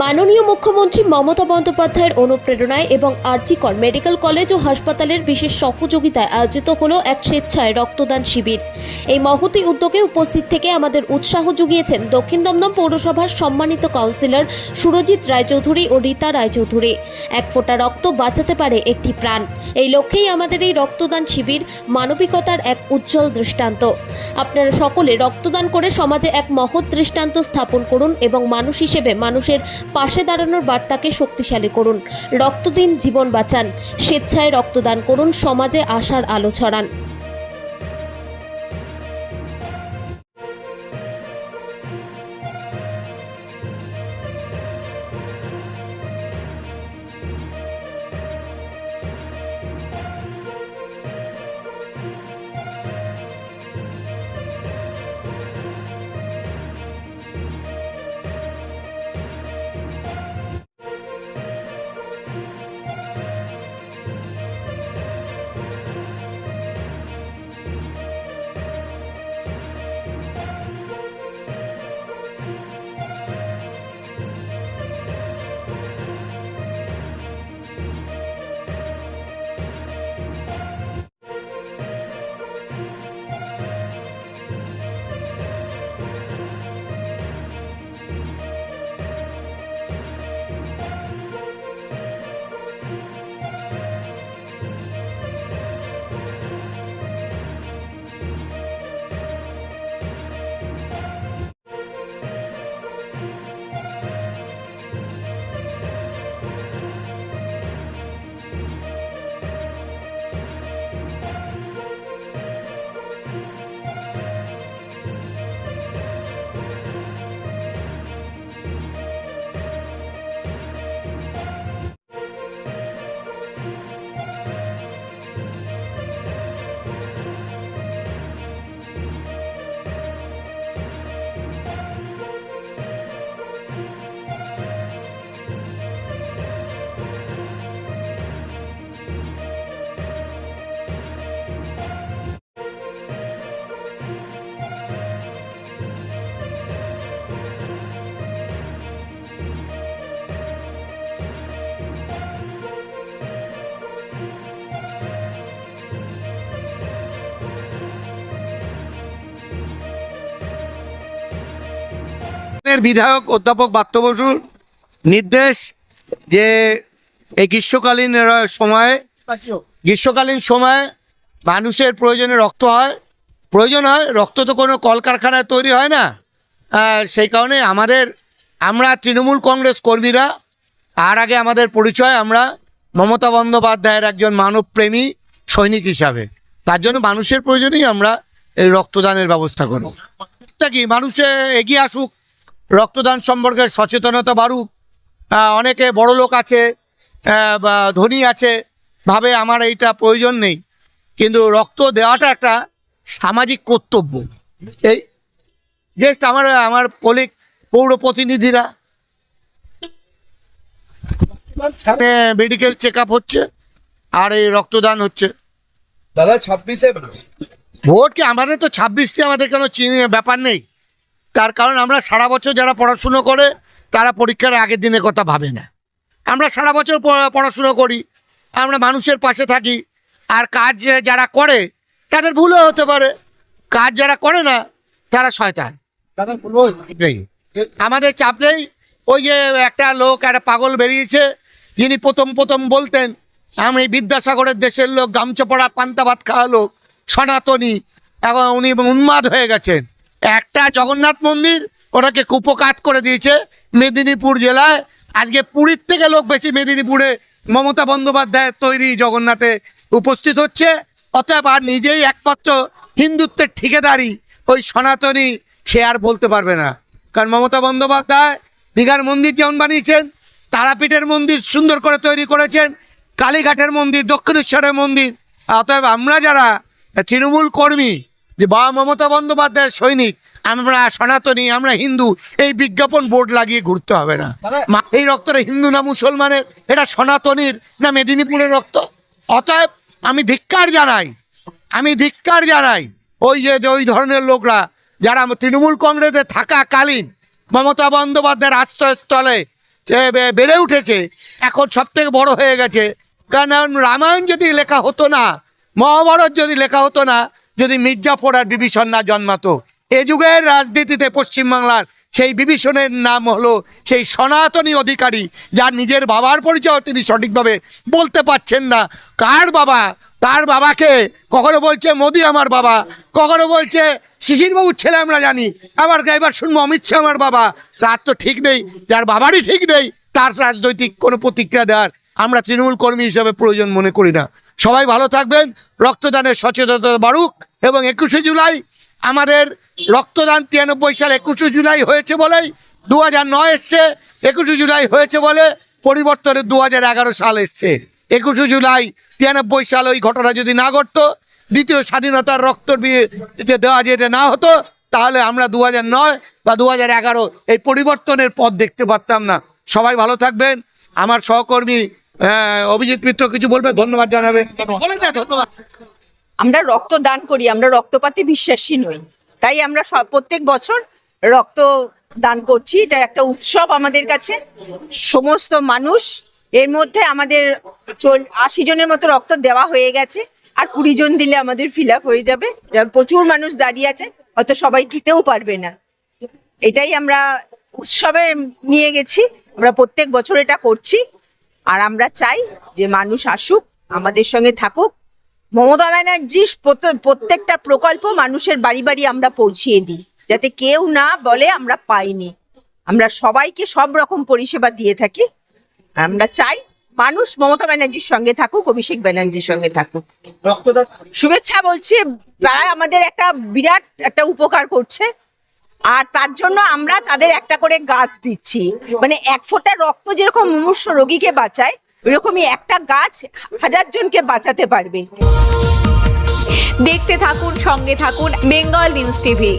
মাননীয় মুখ্যমন্ত্রী মমতা বন্দ্যোপাধ্যায়ের অনুপ্রেরণায় এবং আরজিকর মেডিকেল কলেজ ও হাসপাতালের বিশেষ সহযোগিতায় আয়োজিত হলো এক স্বেচ্ছায় রক্তদান শিবির। এই মহতি উদ্যোগে উপস্থিত থেকে আমাদের উৎসাহ জুগিয়েছেন দক্ষিণ দমদম পৌরসভার সম্মানিত কাউন্সিলর সুরজিৎ রায়চৌধুরী ও রীতা রায়চৌধুরী। এক ফোঁটা রক্ত বাঁচাতে পারে একটি প্রাণ। এই লক্ষ্যেই আমাদের এই রক্তদান শিবির মানবিকতার এক উজ্জ্বল দৃষ্টান্ত। আপনারা সকলে রক্তদান করে সমাজে এক মহৎ দৃষ্টান্ত স্থাপন করুন এবং মানুষ হিসেবে মানুষের পাশে দাঁড়ানোর বার্তাকে শক্তিশালী করুন। রক্ত দিন জীবন বাঁচান। স্বেচ্ছায় রক্তদান করুন। সমাজে আশার আলো ছড়ান। এর বিধায়ক অধ্যাপক বাত্য বসুর নির্দেশ যে এই গ্রীষ্মকালীন সময়ে গ্রীষ্মকালীন সময়ে মানুষের প্রয়োজনে রক্ত হয়। প্রয়োজন হয় রক্ত তো কোনো কলকারখানায় তৈরি হয় না। সেই কারণে আমাদের আমরা তৃণমূল কংগ্রেস কর্মীরা আর আগে আমাদের পরিচয় আমরা মমতা বন্দ্যোপাধ্যায়ের একজন মানবপ্রেমী সৈনিক হিসাবে। তার জন্য মানুষের প্রয়োজনেই আমরা এই রক্তদানের ব্যবস্থা করব। কি মানুষে এগিয়ে আসুক। রক্তদান সম্পর্কে সচেতনতা বাড়ুক। অনেকে বড় লোক আছে ধনী আছে ভাবে আমার এইটা প্রয়োজন নেই। কিন্তু রক্ত দেওয়াটা একটা সামাজিক কর্তব্য। এই জাস্ট আমার আমার কলিগ পৌর প্রতিনিধিরা। মেডিকেল চেক আপ হচ্ছে আর এই রক্তদান হচ্ছে। দাদা ছাব্বিশে ভোট? কি আমাদের তো ছাব্বিশটি আমাদের কোনো চিনি ব্যাপার নেই। তার কারণ আমরা সারা বছর যারা পড়াশুনো করে তারা পরীক্ষার আগের দিনের কথা ভাবে না। আমরা সারা বছর পড়াশুনো করি আমরা মানুষের পাশে থাকি আর কাজ যারা করে তাদের ভুলও হতে পারে। কাজ যারা করে না তারা শয়তান। আমাদের চাপ নেই। ওই যে একটা লোক একটা পাগল বেরিয়েছে যিনি প্রথম প্রথম বলতেন আমি বিদ্যাসাগরের দেশের লোক গামছা পড়া পান্তা ভাত খাওয়া লোক সনাতনী। এখন উনি উন্মাদ হয়ে গেছেন। একটা জগন্নাথ মন্দির ওটাকে কুপকাত করে দিয়েছে মেদিনীপুর জেলায়। আজকে পুরীর থেকে লোক বেশি মেদিনীপুরে মমতা বন্দ্যোপাধ্যায়ের তৈরি জগন্নাথে উপস্থিত হচ্ছে। অতএব আর নিজেই একমাত্র হিন্দুত্বের ঠিকাদারি ওই সনাতনী, সে আর বলতে পারবে না। কারণ মমতা বন্দ্যোপাধ্যায় দীঘার মন্দির যেমন বানিয়েছেন? তারাপীঠের মন্দির সুন্দর করে তৈরি করেছেন। কালীঘাটের মন্দির, দক্ষিণেশ্বরের মন্দির। অতএব আমরা যারা তৃণমূল কর্মী যে বাবা মমতা বন্দ্যোপাধ্যায়ের সৈনিক আমরা সনাতনী আমরা হিন্দু এই বিজ্ঞাপন বোর্ড লাগিয়ে ঘুরতে হবে না। এই রক্তটা হিন্দু না মুসলমানের? এটা সনাতনীর না মেদিনীপুরের রক্ত? অতএব আমি ধিক্কার জানাই আমি ধিক্কার জানাই ওই যে যে ওই ধরনের লোকরা যারা তৃণমূল কংগ্রেসে থাকাকালীন মমতা বন্দ্যোপাধ্যায়ের আশ্রয়স্থলে বেড়ে উঠেছে এখন সব থেকে বড় হয়ে গেছে। কারণ রামায়ণ যদি লেখা হতো না মহাভারত যদি লেখা হতো না যদি মির্জাফর আর বিভীষণ না জন্মাতো। এ যুগের রাজনীতিতে পশ্চিমবাংলার সেই বিভীষণের নাম হলো সেই সনাতনী অধিকারী, যার নিজের বাবার পরিচয় তিনি সঠিকভাবে বলতে পারছেন না। কার বাবা? তার বাবাকে কখনো বলছে, মোদি আমার বাবা। কখনো বলছে, শিশিরবাবুর ছেলে আমরা জানি। আবার এবার শুনব, অমিত শাহ আমার বাবা। তার তো ঠিক নেই, যার বাবারই ঠিক নেই, তার রাজনৈতিক কোনো প্রতিক্রিয়া দেওয়ার আমরা তৃণমূল কর্মী হিসাবে প্রয়োজন মনে করি না। সবাই ভালো থাকবেন। রক্তদানের সচেতনতা বাড়ুক এবং একুশে জুলাই আমাদের রক্তদান তিরানব্বই সাল একুশে জুলাই হয়েছে বলেই দু হাজার নয় এসছে, একুশে জুলাই হয়েছে বলে পরিবর্তনে দু হাজার এগারো সাল এসছে। একুশে জুলাই তিরানব্বই সাল ওই ঘটনা যদি না ঘটতো, দ্বিতীয় স্বাধীনতার রক্ত দেওয়া যেতে না হতো, তাহলে আমরা দু নয় বা দু হাজার এগারো এই পরিবর্তনের পথ দেখতে পারতাম না। সবাই ভালো থাকবেন। আমার সহকর্মী অভিজিৎ মিত্র কিছু বলবে? ধন্যবাদ জানাবে। বলে দেয় ধন্যবাদ। আমরা রক্ত দান করি আমরা রক্তপাতে বিশ্বাসী নই। তাই আমরা সব- প্রত্যেক বছর রক্ত দান করছি এটা একটা উৎসব আমাদের কাছে। সমস্ত মানুষ এর মধ্যে আমাদের চল- আশি জনের মতো রক্ত দেওয়া হয়ে গেছে আর কুড়ি জন দিলে আমাদের ফিল আপ হয়ে যাবে। প্রচুর মানুষ দাঁড়িয়ে আছে হয়তো সবাই দিতেও পারবে না। এটাই আমরা উৎসবে নিয়ে গেছি আমরা প্রত্যেক বছর এটা করছি। আর আমরা চাই যে মানুষ আসুক আমাদের সঙ্গে থাকুক। মমতা ব্যানার্জির প্রত- প্রত্যেকটা প্রকল্প মানুষের বাড়ি বাড়ি আমরা পৌঁছিয়ে দিই। যাতে কেউ না বলে আমরা পাইনি। আমরা সবাইকে সব রকম পরিষেবা দিয়ে থাকি। আমরা চাই মানুষ মমতা ব্যানার্জির সঙ্গে থাকুক অভিষেক ব্যানার্জির সঙ্গে থাকুক। শুভেচ্ছা বলছি তারা আমাদের একটা বিরাট একটা উপকার করছে। আর তার জন্য আমরা তাদের একটা করে গাছ দিচ্ছি। মানে এক ফোঁটা রক্ত যেরকম মুমূর্ষ রোগীকে বাঁচায় ওইরকমই একটা গাছ হাজার জনকে বাঁচাতে পারবে। দেখতে থাকুন, সঙ্গে থাকুন, বেঙ্গল নিউজ টিভি।